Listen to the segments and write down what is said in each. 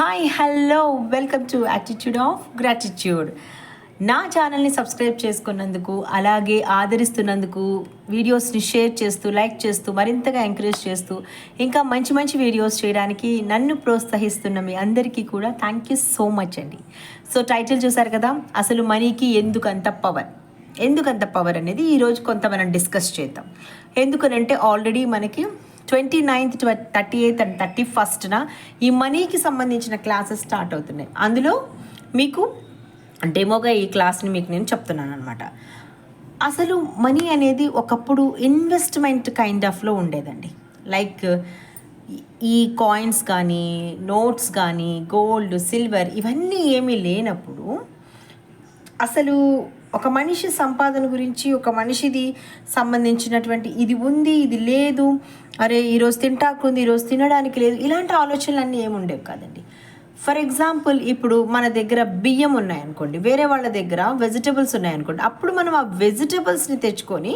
Hi hello welcome to attitude of gratitude నా ఛానల్ని subscribe చేసుకున్నందుకు అలాగే ఆదరిస్తున్నందుకు వీడియోస్ని షేర్ చేస్తూ లైక్ చేస్తూ మరింతగా ఎంకరేజ్ చేస్తూ ఇంకా మంచి మంచి వీడియోస్ చేయడానికి నన్ను ప్రోత్సహిస్తున్న మీ అందరికీ కూడా థ్యాంక్ యూ సో మచ్ అండి. సో టైటిల్ చూసారు కదా అసలు మనీకి ఎందుకు అంత పవర్ ఎందుకంత పవర్ అనేది ఈరోజు కొంత మనం డిస్కస్ చేద్దాం. ఎందుకనంటే ఆల్రెడీ మనకి twenty ninth thirty eighth and thirty ఫస్ట్న ఈ మనీకి సంబంధించిన క్లాసెస్ స్టార్ట్ అవుతున్నాయి. అందులో మీకు డెమోగా ఈ క్లాస్ని మీకు నేను చెప్తున్నాను అనమాట అసలు మనీ అనేది ఒకప్పుడు ఇన్వెస్ట్మెంట్ కైండ్ ఆఫ్లో ఉండేదండి. లైక్ ఈ కాయిన్స్ కానీ నోట్స్ కానీ గోల్డ్ సిల్వర్ ఇవన్నీ ఏమీ లేనప్పుడు అసలు ఒక మనిషి సంపాదన గురించి ఒక మనిషిది సంబంధించినటువంటి ఇది ఉంది ఇది లేదు అరే ఈరోజు తింటాకు ఉంది ఈరోజు తినడానికి లేదు ఇలాంటి ఆలోచనలు అన్నీ ఏముండేవి కాదండి. ఫర్ ఎగ్జాంపుల్ ఇప్పుడు మన దగ్గర బియ్యం ఉన్నాయనుకోండి వేరే వాళ్ళ దగ్గర వెజిటబుల్స్ ఉన్నాయనుకోండి అప్పుడు మనం ఆ వెజిటబుల్స్ని తెచ్చుకొని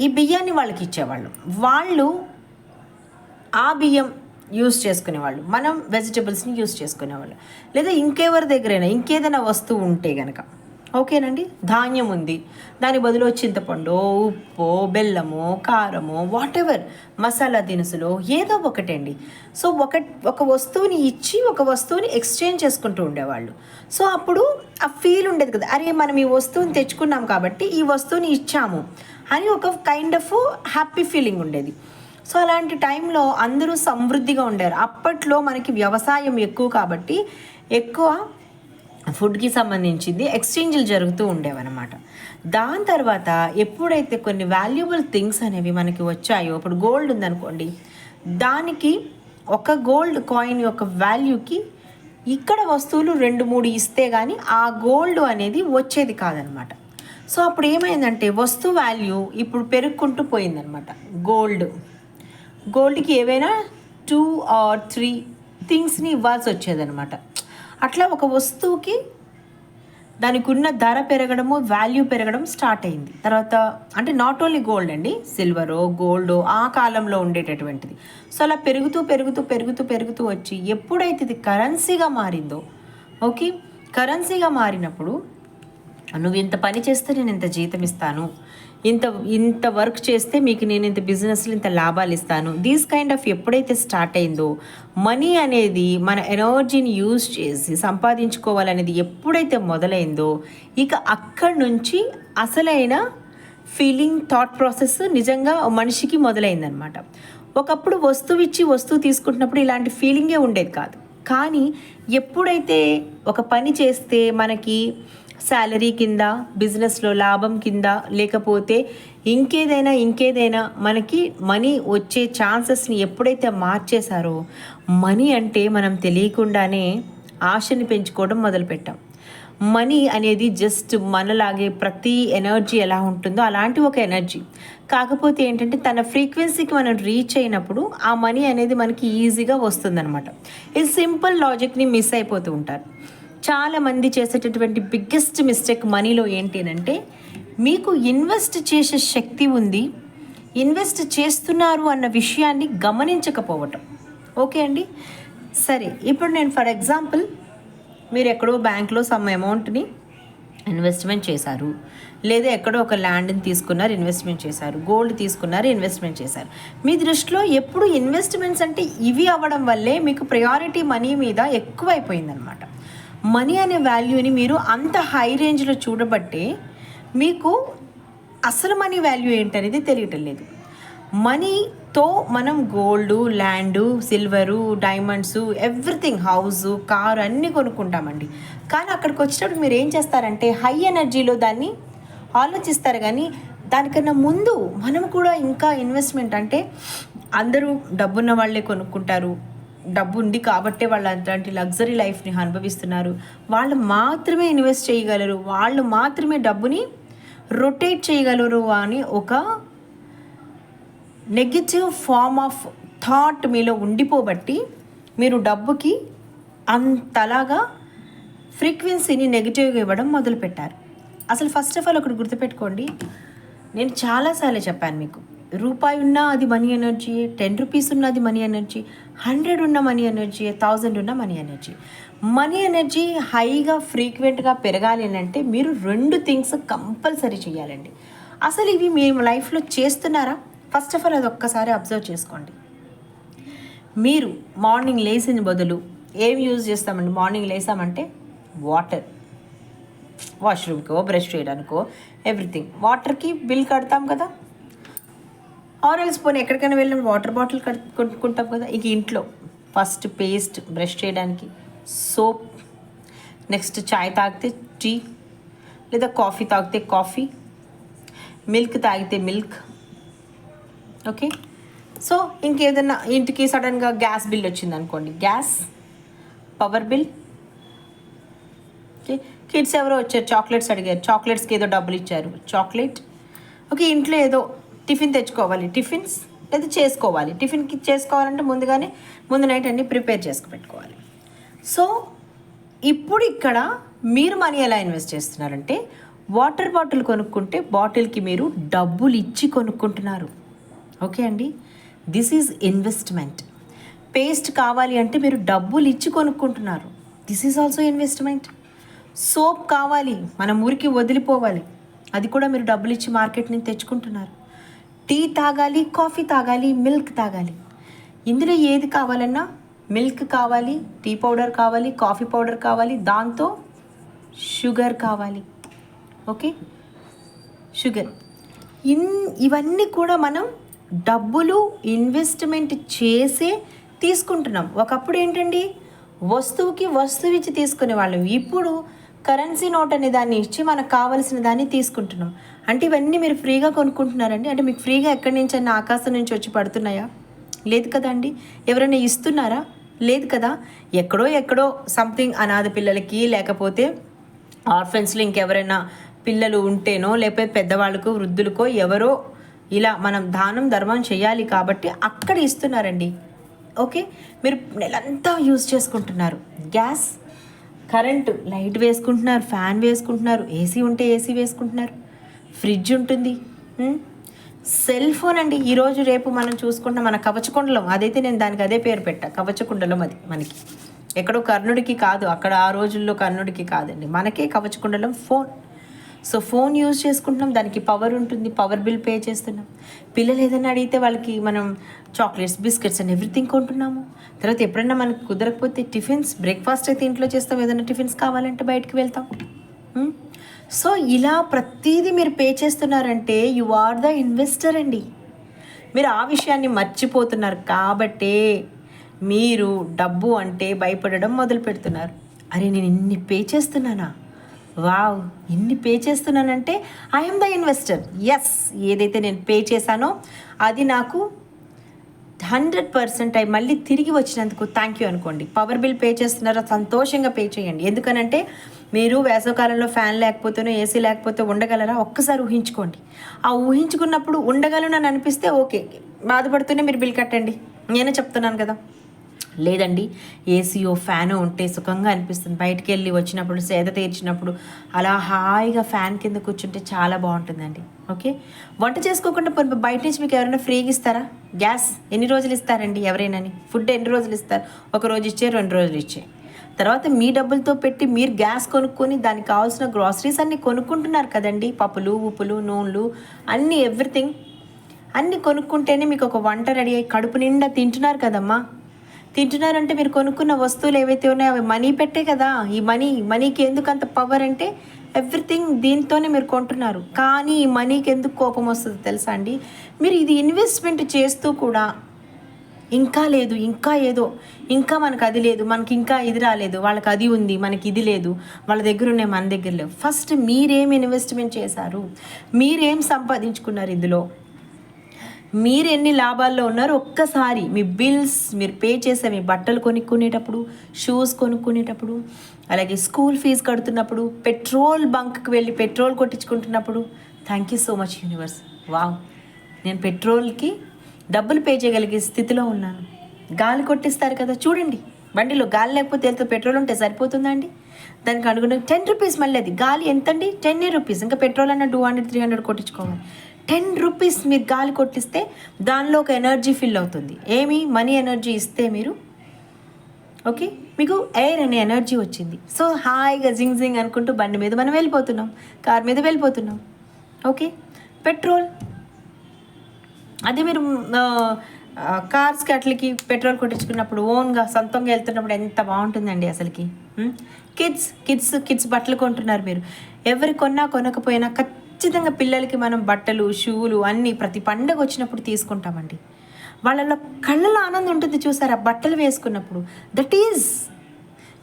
ఈ బియ్యాన్ని వాళ్ళకి ఇచ్చేవాళ్ళం. వాళ్ళు ఆ బియ్యం యూస్ చేసుకునేవాళ్ళు మనం వెజిటబుల్స్ని యూస్ చేసుకునేవాళ్ళు. లేదా ఇంకెవరి దగ్గరైనా ఇంకేదైనా వస్తువు ఉంటే కనుక ఓకేనండి. ధాన్యం ఉంది దాని బదులు చింతపండు ఉప్పు బెల్లము కారము వాట్ ఎవర్ మసాలా దినుసులు ఏదో ఒకటండి. సో ఒక ఒక వస్తువుని ఇచ్చి ఒక వస్తువుని ఎక్స్చేంజ్ చేసుకుంటూ ఉండేవాళ్ళు. సో అప్పుడు ఆ ఫీల్ ఉండేది కదా. అరే మనం ఈ వస్తువుని తెచ్చుకున్నాం కాబట్టి ఈ వస్తువుని ఇచ్చాము అని ఒక కైండ్ ఆఫ్ హ్యాపీ ఫీలింగ్ ఉండేది. సో అలాంటి టైంలో అందరూ సమృద్ధిగా ఉండారు అప్పట్లో మనకి వ్యవసాయం ఎక్కువ కాబట్టి ఎక్కువ ఫుడ్కి సంబంధించింది ఎక్స్చేంజ్లు జరుగుతూ ఉండేవన్నమాట. దాని తర్వాత ఎప్పుడైతే కొన్ని వాల్యుబుల్ థింగ్స్ అనేవి మనకి వచ్చాయో ఇప్పుడు గోల్డ్ ఉందనుకోండి దానికి ఒక గోల్డ్ కాయిన్ యొక్క వాల్యూకి ఇక్కడ వస్తువులు రెండు మూడు ఇస్తే కానీ ఆ గోల్డ్ అనేది వచ్చేది కాదనమాట సో అప్పుడు ఏమైందంటే వస్తు వాల్యూ ఇప్పుడు పెరుక్కుంటూ పోయిందనమాట గోల్డ్. గోల్డ్కి ఏవైనా టూ ఆర్ త్రీ థింగ్స్ని ఇవ్వాల్సి వచ్చేదనమాట అట్లా ఒక వస్తువుకి దానికి ఉన్న ధర పెరగడము వాల్యూ పెరగడం స్టార్ట్ అయింది. తర్వాత అంటే నాట్ ఓన్లీ గోల్డ్ అండి సిల్వరో గోల్డో ఆ కాలంలో ఉండేటటువంటిది. సో అలా పెరుగుతూ పెరుగుతూ పెరుగుతూ పెరుగుతూ వచ్చి ఎప్పుడైతే ఇది కరెన్సీగా మారిందో ఓకే కరెన్సీగా మారినప్పుడు నువ్వు ఇంత పని చేస్తే నేను ఇంత జీతం ఇస్తాను. ఇంత ఇంత వర్క్ చేస్తే మీకు నేను ఇంత బిజినెస్లో ఇంత లాభాలు ఇస్తాను. దీస్ కైండ్ ఆఫ్ ఎప్పుడైతే స్టార్ట్ అయిందో మనీ అనేది మన ఎనర్జీని యూజ్ చేసి సంపాదించుకోవాలనేది ఎప్పుడైతే మొదలైందో ఇక అక్కడి నుంచి అసలైన ఫీలింగ్ థాట్ ప్రాసెస్ నిజంగా మనిషికి మొదలైందనమాట ఒకప్పుడు వస్తువు ఇచ్చి వస్తువు తీసుకుంటున్నప్పుడు ఇలాంటి ఫీలింగే ఉండేది కాదు. కానీ ఎప్పుడైతే ఒక పని చేస్తే మనకి శాలరీ కింద బిజినెస్లో లాభం కింద లేకపోతే ఇంకేదైనా ఇంకేదైనా మనకి మనీ వచ్చే ఛాన్సెస్ని ఎప్పుడైతే మార్చేశారో మనీ అంటే మనం తెలియకుండానే ఆశని పెంచుకోవడం మొదలుపెట్టాం. మనీ అనేది జస్ట్ మనలాగే ప్రతి ఎనర్జీ ఎలా ఉంటుందో అలాంటి ఒక ఎనర్జీ. కాకపోతే ఏంటంటే తన ఫ్రీక్వెన్సీకి మనం రీచ్ అయినప్పుడు ఆ మనీ అనేది మనకి ఈజీగా వస్తుందన్నమాట. ఈ సింపుల్ లాజిక్ని మిస్ అయిపోతూ ఉంటారు. చాలామంది చేసేటటువంటి బిగ్గెస్ట్ మిస్టేక్ మనీలో ఏంటి అంటే మీకు ఇన్వెస్ట్ చేసే శక్తి ఉంది ఇన్వెస్ట్ చేస్తున్నారు అన్న విషయాన్ని గమనించకపోవటం. ఓకే అండి? సరే ఇప్పుడు నేను ఫర్ ఎగ్జాంపుల్ మీరు ఎక్కడో బ్యాంక్లో సమ్ అమౌంట్ని ఇన్వెస్ట్మెంట్ చేశారు లేదా ఎక్కడో ఒక ల్యాండ్ని తీసుకున్నారు ఇన్వెస్ట్మెంట్ చేశారు గోల్డ్ తీసుకున్నారు ఇన్వెస్ట్మెంట్ చేశారు. మీ దృష్టిలో ఎప్పుడు ఇన్వెస్ట్మెంట్స్ అంటే ఇవి అవ్వడం వల్లే మీకు ప్రయారిటీ మనీ మీద ఎక్కువైపోయిందనమాట మనీ అనే వాల్యూని మీరు అంత హై రేంజ్లో చూడబట్టే మీకు అసలు మనీ వాల్యూ ఏంటనేది తెలియటం లేదు. మనీతో మనం gold land silver diamonds everything house car అన్నీ కొనుక్కుంటామండి. కానీ అక్కడికి వచ్చేటప్పుడు మీరు ఏం చేస్తారంటే హై ఎనర్జీలో దాన్ని ఆలోచిస్తారు కానీ దానికన్నా ముందు మనం కూడా ఇంకా ఇన్వెస్ట్మెంట్ అంటే అందరూ డబ్బున్న వాళ్ళే కొనుక్కుంటారు. డబ్బు ఉంది కాబట్టే వాళ్ళు అట్లాంటి లగ్జరీ లైఫ్ని అనుభవిస్తున్నారు. వాళ్ళు మాత్రమే ఇన్వెస్ట్ చేయగలరు. వాళ్ళు మాత్రమే డబ్బుని రొటేట్ చేయగలరు అని ఒక నెగిటివ్ ఫార్మ్ ఆఫ్ థాట్ మీలో ఉండిపోబట్టి మీరు డబ్బుకి అంతలాగా ఫ్రీక్వెన్సీని నెగిటివ్గా ఇవ్వడం మొదలుపెట్టారు. అసలు ఫస్ట్ ఆఫ్ ఆల్ ఒకటి గుర్తుపెట్టుకోండి. నేను చాలాసార్లు చెప్పాను మీకు. రూపాయి ఉన్నా అది మనీ ఎనర్జీ టెన్ రూపీస్ ఉన్న అది మనీ ఎనర్జీ హండ్రెడ్ ఉన్న మనీ ఎనర్జీ థౌజండ్ ఉన్న మనీ ఎనర్జీ మనీ ఎనర్జీ హైగా ఫ్రీక్వెంట్గా పెరగాలి అని అంటే మీరు రెండు థింగ్స్ కంపల్సరీ చేయాలండి. అసలు ఇవి మేము లైఫ్లో చేస్తున్నారా? ఫస్ట్ ఆఫ్ ఆల్ అది ఒక్కసారి అబ్జర్వ్ చేసుకోండి. మీరు మార్నింగ్ లేచిన బదులు ఏం యూజ్ చేస్తామండి? మార్నింగ్ లేసామంటే వాటర్ వాష్రూమ్కో బ్రష్ చేయడానికో ఎవ్రీథింగ్ వాటర్కి బిల్ కడతాం కదా? ఆరెల్స్ పోనీ ఎక్కడికైనా వెళ్ళిన వాటర్ బాటిల్ కొట్టుకుంటాం కొనుక్కుంటాం కదా. ఇక ఇంట్లో ఫస్ట్ పేస్ట్ బ్రష్ చేయడానికి సోప్ నెక్స్ట్ చాయ్ తాగితే టీ లేదా కాఫీ తాగితే కాఫీ మిల్క్ తాగితే మిల్క్ ఓకే సో ఇంకేదన్నా ఇంటికి సడన్గా గ్యాస్ బిల్ వచ్చింది అనుకోండి gas power bill okay kids ఎవరో వచ్చారు చాక్లెట్స్ అడిగారు. చాక్లెట్స్కి ఏదో డబ్బులు ఇచ్చారు. చాక్లెట్ ఓకే ఇంట్లో ఏదో టిఫిన్ తెచ్చుకోవాలి. టిఫిన్స్ లేదా చేసుకోవాలి. టిఫిన్కి చేసుకోవాలంటే ముందుగానే ముందు నైట్ అన్నీ ప్రిపేర్ చేసుకు పెట్టుకోవాలి. సో ఇప్పుడు ఇక్కడ మీరు మనీ ఎలా ఇన్వెస్ట్ చేస్తున్నారంటే వాటర్ బాటిల్ కొనుక్కుంటే బాటిల్కి మీరు డబ్బులు ఇచ్చి కొనుక్కుంటున్నారు. ఓకే అండి? దిస్ ఈజ్ ఇన్వెస్ట్మెంట్ పేస్ట్ కావాలి అంటే మీరు డబ్బులు ఇచ్చి కొనుక్కుంటున్నారు. This is also investment soap కావాలి మన ఊరికి వదిలిపోవాలి. అది కూడా మీరు డబ్బులు ఇచ్చి మార్కెట్ నుంచి తెచ్చుకుంటున్నారు. టీ తాగాలి కాఫీ తాగాలి మిల్క్ తాగాలి. ఇందులో ఏది కావాలన్నా మిల్క్ కావాలి టీ పౌడర్ కావాలి కాఫీ పౌడర్ కావాలి దాంతో షుగర్ కావాలి. ఓకే? షుగర్. ఇన్ ఇవన్నీ కూడా మనం డబ్బులు ఇన్వెస్ట్మెంట్ చేసే తీసుకుంటున్నాం. ఒకప్పుడు ఏంటండి? వస్తువుకి వస్తువు ఇచ్చి తీసుకునే వాళ్ళం. ఇప్పుడు కరెన్సీ నోట్ అనే దాన్ని ఇచ్చి మనకు కావాల్సిన దాన్ని తీసుకుంటున్నాం. అంటే ఇవన్నీ మీరు ఫ్రీగా కొనుక్కుంటున్నారండి? అంటే మీకు ఫ్రీగా ఎక్కడి నుంచి అన్న ఆకాశం నుంచి వచ్చి పడుతున్నాయా? లేదు కదండి ఎవరైనా ఇస్తున్నారా? లేదు కదా. ఎక్కడో ఎక్కడో సంథింగ్ అనాథ పిల్లలకి లేకపోతే ఆర్ఫెన్స్లో ఇంకెవరైనా పిల్లలు ఉంటేనో లేకపోతే పెద్దవాళ్ళకు వృద్ధులకో ఎవరో ఇలా మనం దానం ధర్మం చేయాలి కాబట్టి అక్కడ ఇస్తున్నారండి. ఓకే? మీరు నెలంతా యూజ్ చేసుకుంటున్నారు. గ్యాస్ కరెంటు లైట్ వేసుకుంటున్నారు ఫ్యాన్ వేసుకుంటున్నారు ఏసీ ఉంటే ఏసీ వేసుకుంటున్నారు. ఫ్రిడ్జ్ ఉంటుంది. సెల్ ఫోన్ అండి. ఈరోజు రేపు మనం చూసుకుంటాం మన కవచకుండలం అదైతే నేను దానికి అదే పేరు పెట్టా. కవచకుండలం అది మనకి. ఎక్కడో కర్ణుడికి కాదు అక్కడ ఆ రోజుల్లో కర్ణుడికి కాదండి. మనకే కవచకుండలం ఫోన్. సో ఫోన్ యూజ్ చేసుకుంటున్నాం. దానికి పవర్ ఉంటుంది. పవర్ బిల్ పే చేస్తున్నాం. పిల్లలు ఏదైనా అడిగితే వాళ్ళకి మనం చాక్లెట్స్ బిస్కెట్స్ అండ్ ఎవ్రీథింగ్ కొంటున్నాము. తర్వాత ఎప్పుడన్నా మనకు కుదరకపోతే టిఫిన్స్ బ్రేక్ఫాస్ట్ అయితే ఇంట్లో చేస్తాం. ఏదైనా టిఫిన్స్ కావాలంటే బయటకు వెళ్తాం. Hmm? సో ఇలా ప్రతిదీ మీరు పే చేస్తున్నారంటే యు ఆర్ ద ఇన్వెస్టర్ అండి. మీరు ఆ విషయాన్ని మర్చిపోతున్నారు కాబట్టే మీరు డబ్బు అంటే భయపడడం మొదలు పెడుతున్నారు అరే నేను ఇన్ని పే చేస్తున్నానా? వావ్ ఇన్ని పే చేస్తున్నానంటే ఐఎమ్ ద ఇన్వెస్టర్ ఎస్ ఏదైతే నేను పే చేశానో అది నాకు హండ్రెడ్ పర్సెంట్ అయి మళ్ళీ తిరిగి వచ్చినందుకు థ్యాంక్ యూ అనుకోండి. పవర్ బిల్ పే చేస్తున్నారో? సంతోషంగా పే చేయండి. ఎందుకనంటే మీరు వేసవకాలంలో ఫ్యాన్ లేకపోతేనో ఏసీ లేకపోతే ఉండగలరా? ఒక్కసారి ఊహించుకోండి. ఆ ఊహించుకున్నప్పుడు ఉండగలను అని అనిపిస్తే ఓకే బాధపడుతూనే మీరు బిల్ కట్టండి. నేనే చెప్తున్నాను కదా. లేదండి ఏసీయో ఫ్యాన్ ఉంటే సుఖంగా అనిపిస్తుంది. బయటికి వెళ్ళి వచ్చినప్పుడు సేద తీర్చినప్పుడు అలా హాయిగా ఫ్యాన్ కింద కూర్చుంటే చాలా బాగుంటుందండి. ఓకే? వంట చేసుకోకుండా బయట నుంచి మీకు ఎవరైనా ఫ్రీగా ఇస్తారా? గ్యాస్ ఎన్ని రోజులు ఇస్తారండి ఎవరైనాని? ఫుడ్ ఎన్ని రోజులు ఇస్తారు? ఒక రోజు ఇచ్చే రెండు రోజులు ఇచ్చే. తర్వాత మీ డబ్బులతో పెట్టి మీరు గ్యాస్ కొనుక్కొని దానికి కావాల్సిన గ్రాసరీస్ అన్నీ కొనుక్కుంటున్నారు కదండి. పప్పులు ఉప్పులు నూనెలు అన్నీ ఎవ్రీథింగ్. అన్నీ కొనుక్కుంటేనే మీకు ఒక వంట రెడీ అయ్యి కడుపు నిండా తింటున్నారు కదమ్మా. తింటున్నారంటే మీరు కొనుక్కున్న వస్తువులు ఏవైతే ఉన్నాయో అవి మనీ పెట్టే కదా. ఈ మనీ మనీకి ఎందుకు అంత పవర్ అంటే ఎవ్రీథింగ్ దీంతోనే మీరు కొంటున్నారు. కానీ ఈ మనీకి ఎందుకు కోపం వస్తుంది తెలుసా అండి? మీరు ఇది ఇన్వెస్ట్మెంట్ చేస్తూ కూడా ఇంకా లేదు ఇంకా ఏదో ఇంకా మనకు అది లేదు మనకి ఇంకా ఇది రాలేదు వాళ్ళకి అది ఉంది మనకి ఇది లేదు వాళ్ళ దగ్గర ఉన్నాయి మన దగ్గర లేవు. ఫస్ట్ మీరేం ఇన్వెస్ట్మెంట్ చేశారు? మీరేం సంపాదించుకున్నారు ఇందులో? మీరు ఎన్ని లాభాల్లో ఉన్నారో ఒక్కసారి మీ బిల్స్ మీరు పే చేసే మీ బట్టలు కొనుక్కునేటప్పుడు షూస్ కొనుక్కునేటప్పుడు అలాగే స్కూల్ ఫీజు కడుతున్నప్పుడు పెట్రోల్ బంక్కి వెళ్ళి petrol కొట్టించుకుంటున్నప్పుడు thank you so much universe wow నేను పెట్రోల్కి డబ్బులు పే చేయగలిగే స్థితిలో ఉన్నాను. గాలి కొట్టిస్తారు కదా చూడండి. బండిలో గాలి లేకపోతే వెళ్తే పెట్రోల్ ఉంటే సరిపోతుందా అండి? దానికి అనుగుణంగా టెన్ రూపీస్ మళ్ళీ అది. గాలి ఎంతండి? టెన్ రూపీస్ ఇంకా పెట్రోల్ అన్న టూ హండ్రెడ్ త్రీ హండ్రెడ్ కొట్టించుకోవాలి. టెన్ రూపీస్ మీరు గాలి కొట్టిస్తే దానిలో ఒక ఎనర్జీ ఫిల్ అవుతుంది. ఏమి? మనీ ఎనర్జీ ఇస్తే మీరు ఓకే? మీకు ఎయిర్ అనే ఎనర్జీ వచ్చింది. సో హాయిగా జింగ్ జింగ్ అనుకుంటూ బండి మీద మనం వెళ్ళిపోతున్నాం. కార్ మీద వెళ్ళిపోతున్నాం. ఓకే? పెట్రోల్. అదే మీరు కార్స్ ఆ, కార్స్కి అట్లకి పెట్రోల్ కొట్టించుకున్నప్పుడు ఓన్గా సొంతంగా వెళ్తున్నప్పుడు ఎంత బాగుంటుందండి అసలుకి? కిడ్స్ కిడ్స్ కిడ్స్ బట్టలు కొంటున్నారు మీరు. ఎవరి కొన్నా కొనకపోయినా ఖచ్చితంగా పిల్లలకి మనం బట్టలు షూలు అన్నీ ప్రతి పండగ వచ్చినప్పుడు తీసుకుంటామండి. వాళ్ళలో కళ్ళలో ఆనందం ఉంటుంది చూసారా? బట్టలు వేసుకున్నప్పుడు. దట్ ఈజ్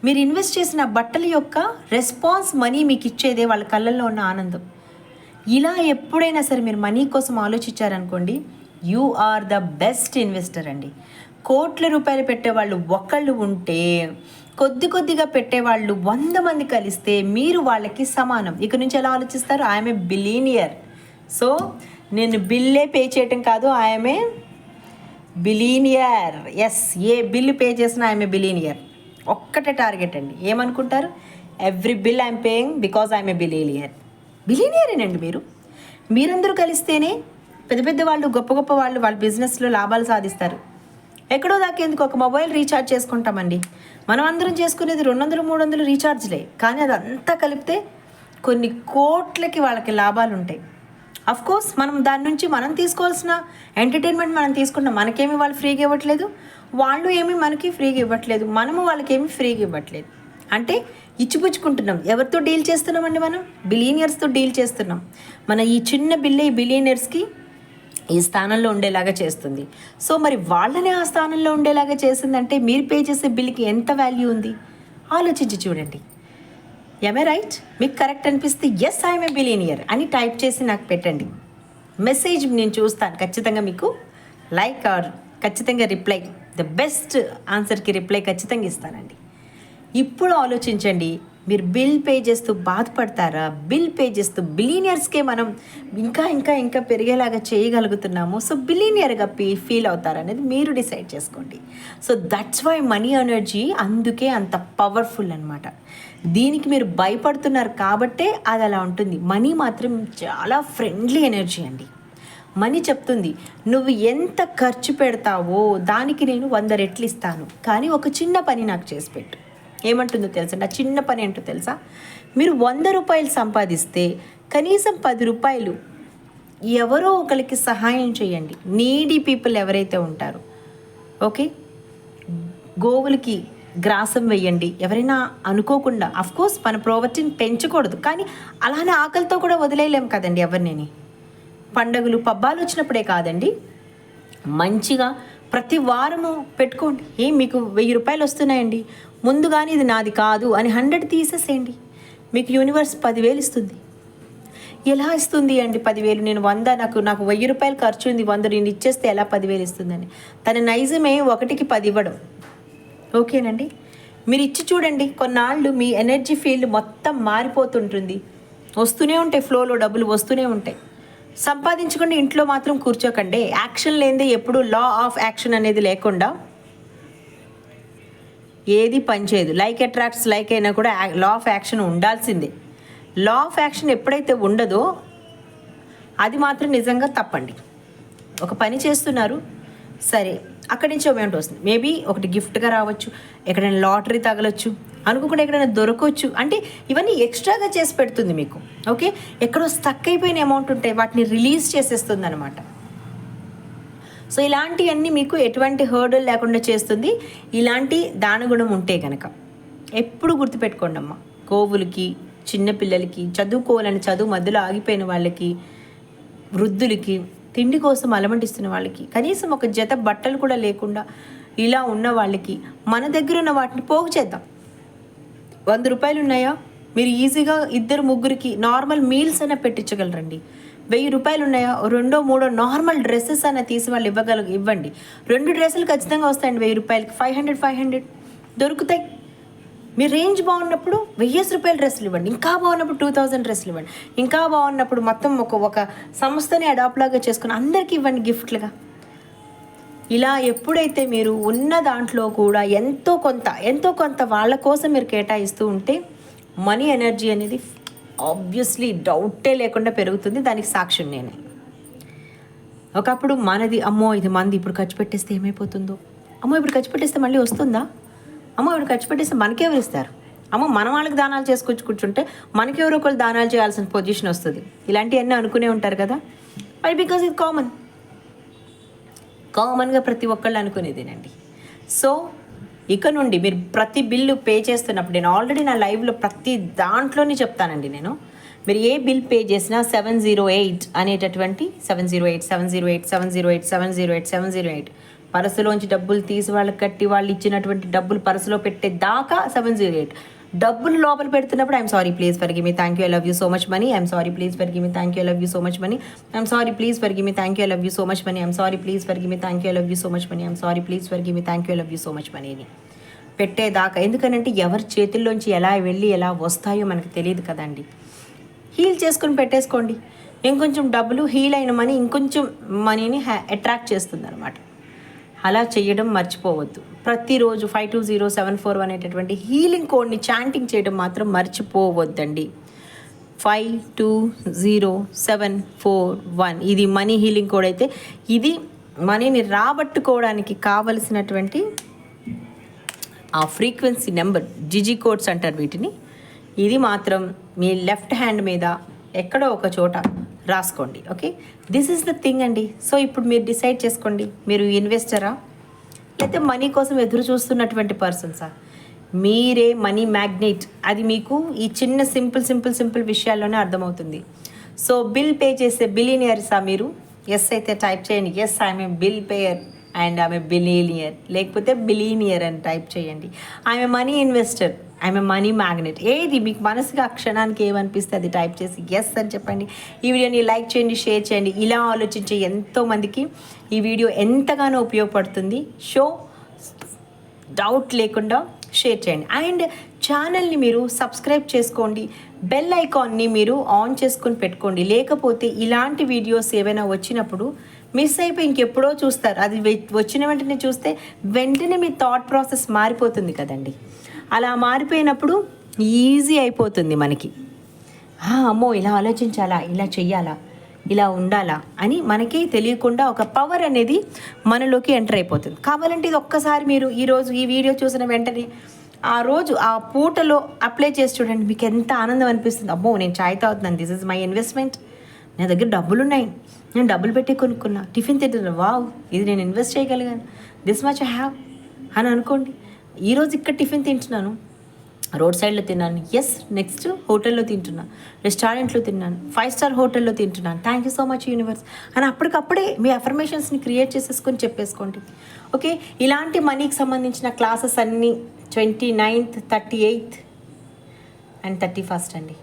మీరు ఇన్వెస్ట్ చేసిన బట్టల యొక్క రెస్పాన్స్ మనీ మీకు ఇచ్చేదే వాళ్ళ కళ్ళల్లో ఉన్న ఆనందం. ఇలా ఎప్పుడైనా సరే మీరు మనీ కోసం ఆలోచించారనుకోండి you are the best investor అండి. కోట్ల రూపాయలు పెట్టే వాళ్ళు ఒకళ్ళు ఉంటే కొద్ది కొద్దిగా పెట్టేవాళ్ళు వంద మంది కలిస్తే మీరు వాళ్ళకి సమానం. ఇక నుంచి ఎలా ఆలోచిస్తారు? ఆమె బిలీనియర్ సో నేను బిల్లే పే చేయటం కాదు I'm a billionaire yes a bill pay చేసినా ఆమె బిలీనియర్ ఒక్కటే టార్గెట్ అండి. ఏమనుకుంటారు? Every bill I'm paying because I'm a billionaire బిలీనియరేనండి మీరు? మీరందరూ కలిస్తేనే పెద్ద పెద్ద వాళ్ళు గొప్ప గొప్ప వాళ్ళు వాళ్ళ బిజినెస్లో లాభాలు సాధిస్తారు. ఎక్కడో దాకేందుకు ఒక మొబైల్ రీఛార్జ్ చేసుకుంటామండి? మనం అందరం చేసుకునేది రెండు వందలు మూడు వందలు రీఛార్జ్లే. కానీ అదంతా కలిపితే కొన్ని కోట్లకి వాళ్ళకి లాభాలు ఉంటాయి అఫ్ కోర్స్ మనం దాని నుంచి మనం తీసుకోవాల్సిన ఎంటర్టైన్మెంట్ మనం తీసుకుంటాం మనకేమి వాళ్ళు ఫ్రీగా ఇవ్వట్లేదు వాళ్ళు ఏమి మనకి ఫ్రీగా ఇవ్వట్లేదు మనము వాళ్ళకేమి ఫ్రీగా ఇవ్వట్లేదు. అంటే ఇచ్చిపుచ్చుకుంటున్నాం. ఎవరితో డీల్ చేస్తున్నామండి మనం? బిలియనియర్స్తో డీల్ చేస్తున్నాం. మన ఈ చిన్న బిల్లే ఈ బిలీనియర్స్కి ఈ స్థానంలో ఉండేలాగా చేస్తుంది. సో మరి వాళ్ళని ఆ స్థానంలో ఉండేలాగా చేసిందంటే మీరు పే చేసే బిల్కి ఎంత వాల్యూ ఉంది? ఆలోచించి చూడండి. ఎమే రైట్ మీకు కరెక్ట్ అనిపిస్తే ఎస్ ఐఎమ్ ఏ బిలీనియర్ అని టైప్ చేసి నాకు పెట్టండి. మెసేజ్ నేను చూస్తాను ఖచ్చితంగా మీకు. లైక్ ఆర్ ఖచ్చితంగా రిప్లై ద బెస్ట్ ఆన్సర్కి రిప్లై ఖచ్చితంగా ఇస్తానండి. ఇప్పుడు ఆలోచించండి మీరు బిల్ పే చేస్తూ బాధపడతారా? బిల్ పే చేస్తూ బిలీనియర్స్కే మనం ఇంకా ఇంకా ఇంకా పెరిగేలాగా చేయగలుగుతున్నాము. సో బిలీనియర్గా పీ ఫీల్ అవుతారనేది మీరు డిసైడ్ చేసుకోండి. So that's why money energy అందుకే అంత పవర్ఫుల్ అనమాట దీనికి మీరు భయపడుతున్నారు కాబట్టే అది అలా ఉంటుంది. మనీ మాత్రం చాలా ఫ్రెండ్లీ ఎనర్జీ అండి. మనీ చెప్తుంది నువ్వు ఎంత ఖర్చు పెడతావో దానికి నేను వంద రెట్లు ఇస్తాను. కానీ ఒక చిన్న పని నాకు చేసి పెట్టు. ఏమంటుందో తెలుసా? నా చిన్న పని ఏంటో తెలుసా? మీరు వంద రూపాయలు సంపాదిస్తే కనీసం పది రూపాయలు ఎవరో ఒకరికి సహాయం చేయండి. నీడీ పీపుల్ ఎవరైతే ఉంటారో ఓకే? గోవులకి గ్రాసం వేయండి ఎవరైనా అనుకోకుండా కోర్స్ మన ప్రోవర్టీని పెంచకూడదు. కానీ అలానే ఆకలితో కూడా వదిలేయలేము కదండి ఎవరిని పండగలు పబ్బాలు వచ్చినప్పుడే కాదండి. మంచిగా ప్రతి వారము పెట్టుకోండి. ఏ మీకు వెయ్యి రూపాయలు వస్తున్నాయండి. ముందుగానే ఇది నాది కాదు అని హండ్రెడ్ తీసేసేయండి. మీకు యూనివర్స్ పదివేలు ఇస్తుంది. ఎలా ఇస్తుంది అండి పదివేలు? నేను వంద నాకు నాకు వెయ్యి రూపాయలు ఖర్చు ఉంది వంద నేను ఇచ్చేస్తే ఎలా పదివేలు ఇస్తుందని? తన నైజమే ఒకటికి పది ఇవ్వడం. ఓకేనండి? మీరు ఇచ్చి చూడండి కొన్నాళ్ళు మీ ఎనర్జీ ఫీల్డ్ మొత్తం మారిపోతుంటుంది. వస్తూనే ఉంటాయి ఫ్లోలో డబ్బులు వస్తూనే ఉంటాయి. సంపాదించకుండా ఇంట్లో మాత్రం కూర్చోకండి. యాక్షన్ లేనిదే ఎప్పుడు లా ఆఫ్ యాక్షన్ అనేది లేకుండా ఏది పనిచేయదు లైక్ అట్రాక్ట్స్ లైక్ అయినా కూడా లా ఆఫ్ యాక్షన్ ఉండాల్సిందే. లా ఆఫ్ యాక్షన్ ఎప్పుడైతే ఉండదో అది మాత్రం నిజంగా తప్పండి. ఒక పని చేస్తున్నారు సరే అక్కడి నుంచి అమౌంట్ వస్తుంది. మేబీ ఒకటి గిఫ్ట్గా రావచ్చు ఎక్కడైనా లాటరీ తగలొచ్చు అనుకోకుండా ఎక్కడైనా దొరకవచ్చు అంటే ఇవన్నీ ఎక్స్ట్రాగా చేసి పెడుతుంది మీకు. ఓకే ఎక్కడో స్టక్ అయిపోయిన అమౌంట్ ఉంటాయి వాటిని రిలీజ్ చేసేస్తుంది అనమాట సో ఇలాంటివన్నీ మీకు ఎటువంటి హర్డల్ లేకుండా చేస్తుంది. ఇలాంటి దానగుణం ఉంటే కనుక ఎప్పుడు గుర్తుపెట్టుకోండి అమ్మ గోవులకి చిన్నపిల్లలకి చదువుకోవాలని చదువు మధ్యలో ఆగిపోయిన వాళ్ళకి వృద్ధులకి తిండి కోసం అలమటిస్తున్న వాళ్ళకి కనీసం ఒక జత బట్టలు కూడా లేకుండా ఇలా ఉన్న వాళ్ళకి మన దగ్గర ఉన్న వాటిని పోగు చేద్దాం. వంద రూపాయలు ఉన్నాయా మీరు ఈజీగా ఇద్దరు ముగ్గురికి నార్మల్ మీల్స్ అయినా పెట్టించగలరండి. వెయ్యి రూపాయలు ఉన్నాయా రెండో మూడో నార్మల్ డ్రెస్సెస్ అన్న తీసి వాళ్ళు ఇవ్వగల ఇవ్వండి. రెండు డ్రెస్సులు ఖచ్చితంగా వస్తాయండి వెయ్యి రూపాయలకి. ఫైవ్ హండ్రెడ్ ఫైవ్ హండ్రెడ్ దొరుకుతాయి. మీ రేంజ్ బాగున్నప్పుడు వెయ్యేసి రూపాయల డ్రెస్సులు ఇవ్వండి. ఇంకా బాగున్నప్పుడు టూ థౌజండ్ డ్రెస్సులు ఇవ్వండి. ఇంకా బాగున్నప్పుడు మొత్తం ఒక ఒక సంస్థని అడాప్ట్ లాగా చేసుకుని అందరికీ ఇవ్వండి గిఫ్ట్లుగా. ఇలా ఎప్పుడైతే మీరు ఉన్న దాంట్లో కూడా ఎంతో కొంత ఎంతో కొంత వాళ్ళ కోసం మీరు కేటాయిస్తూ ఉంటే మనీ ఎనర్జీ అనేది ఆబ్వియస్లీ డౌటే లేకుండా పెరుగుతుంది. దానికి సాక్ష్యం నేనే. ఒకప్పుడు మనది అమ్మో ఇది మంది ఇప్పుడు ఖర్చు పెట్టేస్తే ఏమైపోతుందో? అమ్మో ఇప్పుడు ఖర్చు పెట్టేస్తే మళ్ళీ వస్తుందా? అమ్మో ఇప్పుడు ఖర్చు పెట్టేస్తే మనకెవరు ఇస్తారు? అమ్మో మన వాళ్ళకి దానాలు చేసుకొచ్చి కూర్చుంటే మనకెవరో ఒకళ్ళు దానాలు చేయాల్సిన పొజిషన్ వస్తుంది. ఇలాంటివన్నీ అనుకునే ఉంటారు కదా? అది బికాస్ ఇది కామన్ కామన్గా ప్రతి ఒక్కళ్ళు అనుకునేదేనండి. సో ఇక నుండి మీరు ప్రతి బిల్లు పే చేస్తున్నప్పుడు నేను ఆల్రెడీ నా లైవ్లో ప్రతి దాంట్లోనే చెప్తానండి నేను. మీరు ఏ బిల్ పే చేసినా సెవెన్ జీరో ఎయిట్ అనేటటువంటి seven zero eight seven zero eight seven zero eight seven zero eight seven zero eight పరసులోంచి డబ్బులు తీసి వాళ్ళకి కట్టి వాళ్ళు ఇచ్చినటువంటి డబ్బులు పరసులో పెట్టే దాకా సెవెన్ జీరో ఎయిట్. డబ్బులు లోపల పెడుతున్నప్పుడు I'm sorry please for give me thank you I love you so much money I'm sorry please for give me thank you I love you so much money I'm sorry please for give me thank you I love you so much money I'm sorry please for give me thank you I love you so much money I'm sorry please for give me thank you I love you so much money అని పెట్టేదాకా. ఎందుకనంటే ఎవరి చేతుల్లోంచి ఎలా వెళ్ళి ఎలా వస్తాయో మనకు తెలియదు కదండి. హీల్ చేసుకుని పెట్టేసుకోండి. ఇంకొంచెం డబ్బులు హీల్ అయిన మనీ ఇంకొంచెం మనీని అట్రాక్ట్ చేస్తుంది అనమాట అలా చేయడం మర్చిపోవద్దు. ప్రతిరోజు five two zero seven four one అనేటటువంటి హీలింగ్ కోడ్ని చాంటింగ్ చేయడం మాత్రం మర్చిపోవద్దండి. Five two zero seven four one ఇది మనీ హీలింగ్ కోడ్ అయితే ఇది మనీని రాబట్టుకోవడానికి కావలసినటువంటి ఆ ఫ్రీక్వెన్సీ నెంబర్ జిజి కోడ్స్ అంటారు వీటిని. ఇది మాత్రం మీ లెఫ్ట్ హ్యాండ్ మీద ఎక్కడో ఒక చోట రాసుకోండి okay? This is the thing అండి. సో ఇప్పుడు మీరు డిసైడ్ చేసుకోండి. మీరు ఇన్వెస్టరా లేకపోతే మనీ కోసం ఎదురు చూస్తున్నటువంటి పర్సన్సా మీరే మనీ మ్యాగ్నెట్ అది మీకు ఈ చిన్న సింపుల్ సింపుల్ సింపుల్ విషయాల్లోనే అర్థమవుతుంది. సో బిల్ పే చేసే బిలీనియర్సా మీరు? ఎస్ అయితే టైప్ చేయండి. Yes I mean bill payer and I'm a billionaire లేకపోతే బిలీనియర్ అని టైప్ చేయండి. I'm a money investor I'm a money magnet. ఏది మీకు మనసుగా ఆ క్షణానికి ఏమనిపిస్తే అది టైప్ చేసి ఎస్ అని చెప్పండి. ఈ వీడియోని లైక్ చేయండి షేర్ చేయండి. ఇలా ఆలోచించే ఎంతోమందికి ఈ వీడియో ఎంతగానో ఉపయోగపడుతుంది. షో డౌట్ లేకుండా షేర్ చేయండి. అండ్ ఛానల్ని మీరు సబ్స్క్రైబ్ చేసుకోండి. బెల్ ఐకాన్ని మీరు ఆన్ చేసుకొని పెట్టుకోండి. లేకపోతే ఇలాంటి వీడియోస్ ఏవైనా వచ్చినప్పుడు మిస్ అయిపోయి ఇంకెప్పుడో చూస్తారు. అది వచ్చిన వెంటనే చూస్తే వెంటనే మీ థాట్ ప్రాసెస్ మారిపోతుంది కదండి. అలా మారిపోయినప్పుడు ఈజీ అయిపోతుంది మనకి. అమ్మో ఇలా ఆలోచించాలా? ఇలా చెయ్యాలా? ఇలా ఉండాలా? అని మనకి తెలియకుండా ఒక పవర్ అనేది మనలోకి ఎంటర్ అయిపోతుంది. కావాలంటే ఇది ఒక్కసారి మీరు ఈరోజు ఈ వీడియో చూసిన వెంటనే ఆ రోజు ఆ పూటలో అప్లై చేసి చూడండి. మీకు ఎంత ఆనందం అనిపిస్తుంది. అమ్మో నేను చాయ్ తాగుతున్నాను. దిస్ ఇస్ మై ఇన్వెస్ట్మెంట్ నా దగ్గర డబ్బులు ఉన్నాయి నేను డబ్బులు పెట్టి కొనుక్కున్నా. టిఫిన్ తింటున్నా. వావ్ ఇది నేను ఇన్వెస్ట్ చేయగలిగాను. దిస్ మచ్ ఐ హ్యావ్ అని అనుకోండి. ఈరోజు ఇక్కడ టిఫిన్ తింటున్నాను. రోడ్ సైడ్లో తిన్నాను. ఎస్ నెక్స్ట్ హోటల్లో తింటున్నాను రెస్టారెంట్లో తిన్నాను. ఫైవ్ స్టార్ హోటల్లో తింటున్నాను. Thank you so much universe అని అప్పటికప్పుడే మీ అఫర్మేషన్స్ని క్రియేట్ చేసేసుకొని చెప్పేసుకోండి. ఓకే ఇలాంటి మనీకి సంబంధించిన క్లాసెస్ అన్నీ twenty ninth thirty eighth and. Thirty first అండి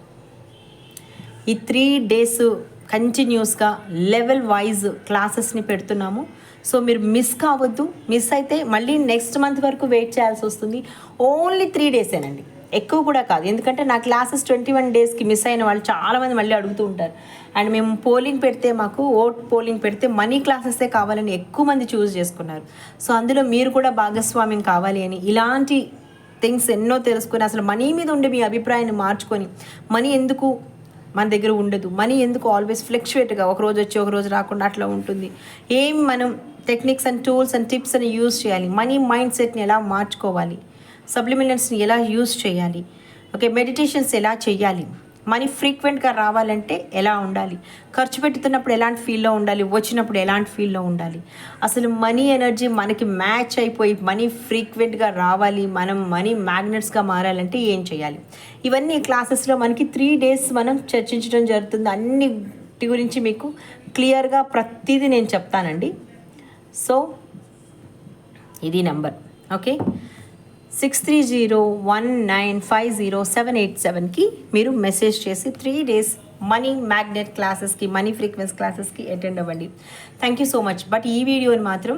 ఈ త్రీ డేస్ కంటిన్యూస్గా లెవెల్ వైజ్ క్లాసెస్ని పెడుతున్నాము. సో మీరు మిస్ కావద్దు. మిస్ అయితే మళ్ళీ నెక్స్ట్ మంత్ వరకు వెయిట్ చేయాల్సి వస్తుంది. ఓన్లీ త్రీ డేసేనండి ఎక్కువ కూడా కాదు. ఎందుకంటే నా క్లాసెస్ ట్వంటీ వన్ డేస్కి మిస్ అయిన వాళ్ళు చాలామంది మళ్ళీ అడుగుతూ ఉంటారు. అండ్ మేము పోలింగ్ పెడితే మాకు ఓట్ పోలింగ్ పెడితే మనీ క్లాసెసే కావాలని ఎక్కువ మంది చూస్ చేసుకున్నారు. సో అందులో మీరు కూడా భాగస్వామ్యం కావాలి అని ఇలాంటి థింగ్స్ ఎన్నో తెలుసుకొని అసలు మనీ మీద ఉండే మీ అభిప్రాయాన్ని మార్చుకొని మనీ ఎందుకు మన దగ్గర ఉండదు. మనీ ఎందుకు ఆల్వేస్ ఫ్లక్చువేట్గా ఒక రోజు వచ్చి ఒక రోజు రాకుండా అట్లా ఉంటుంది. ఏం మనం techniques and tools and tips అని యూజ్ చేయాలి? మనీ మైండ్ సెట్ని ఎలా మార్చుకోవాలి? సప్లిమెంట్స్ని ఎలా యూజ్ చేయాలి? ఓకే మెడిటేషన్స్ ఎలా చేయాలి? మనీ ఫ్రీక్వెంట్గా రావాలంటే ఎలా ఉండాలి? ఖర్చు పెట్టుతున్నప్పుడు ఎలాంటి ఫీల్లో ఉండాలి? వచ్చినప్పుడు ఎలాంటి ఫీల్లో ఉండాలి? అసలు మనీ ఎనర్జీ మనకి మ్యాచ్ అయిపోయి మనీ ఫ్రీక్వెంట్గా రావాలి మనం మనీ మ్యాగ్నెట్స్గా మారాలంటే ఏం చేయాలి? ఇవన్నీ క్లాసెస్లో మనకి త్రీ డేస్ మనం చర్చించడం జరుగుతుంది. అన్నిటి గురించి మీకు క్లియర్గా ప్రతిదీ నేను చెప్తానండి. సో ఇది number. Okay? Six three zero one nine five zero seven eight సెవెన్కి మీరు మెసేజ్ చేసి త్రీ డేస్ మనీ మ్యాగ్నెట్ క్లాసెస్కి మనీ ఫ్రీక్వెన్స్ క్లాసెస్కి అటెండ్ అవ్వండి. Thank you so much but ఈ వీడియోని మాత్రం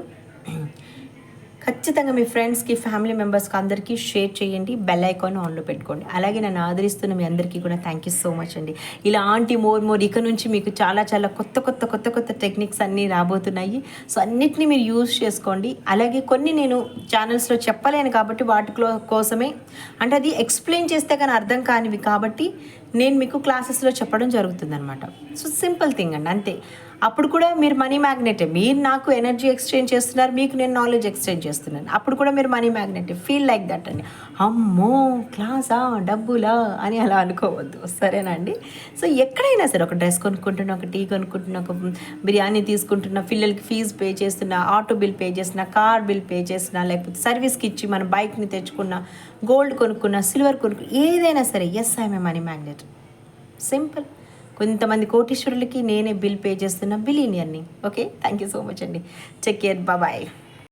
ఖచ్చితంగా మీ ఫ్రెండ్స్కి ఫ్యామిలీ మెంబర్స్కి అందరికీ షేర్ చేయండి. బెల్ ఐకాన్ ఆన్లో పెట్టుకోండి. అలాగే నన్ను ఆదరిస్తున్న మీ అందరికీ కూడా థ్యాంక్ యూ సో మచ్ అండి. ఇలాంటి మోర్ మోర్ ఇక నుంచి మీకు చాలా చాలా కొత్త కొత్త కొత్త కొత్త టెక్నిక్స్ అన్నీ రాబోతున్నాయి. సో అన్నిటినీ మీరు యూజ్ చేసుకోండి. అలాగే కొన్ని నేను ఛానల్స్లో చెప్పలేను కాబట్టి వాటి కోసమే. అంటే అది ఎక్స్ప్లెయిన్ చేస్తే కానీ అర్థం కానివి కాబట్టి నేను మీకు క్లాసెస్లో చెప్పడం జరుగుతుంది అనమాట సో సింపుల్ థింగ్ అండి. అంతే. అప్పుడు కూడా మీరు మనీ మ్యాగ్నెటే మీరు నాకు ఎనర్జీ ఎక్స్చేంజ్ చేస్తున్నారు మీకు నేను నాలెడ్జ్ ఎక్స్చేంజ్ చేస్తున్నాను. అప్పుడు కూడా మీరు మనీ మ్యాగ్నెటే ఫీల్ లైక్ దట్ అండి అమ్మో క్లాసా డబ్బులా అని అలా అనుకోవద్దు. సరేనండి సో ఎక్కడైనా సరే ఒక డ్రెస్ కొనుక్కుంటున్నా ఒక టీ కొనుక్కుంటున్నా ఒక బిర్యానీ తీసుకుంటున్నా పిల్లలకి ఫీజు పే చేస్తున్నా ఆటో బిల్ పే చేస్తున్నా కార్ బిల్ పే చేస్తున్నా లేకపోతే సర్వీస్కి ఇచ్చి మన బైక్ని తెచ్చుకున్నా గోల్డ్ కొనుక్కున్నా సిల్వర్ కొనుక్కున్నా ఏదైనా సరే yes I'm money magnet simple కొంతమంది కోటీశ్వరులకి నేనే బిల్ పే చేస్తున్న బిలీనియర్ని. Okay thank you so much అండి. Take care bye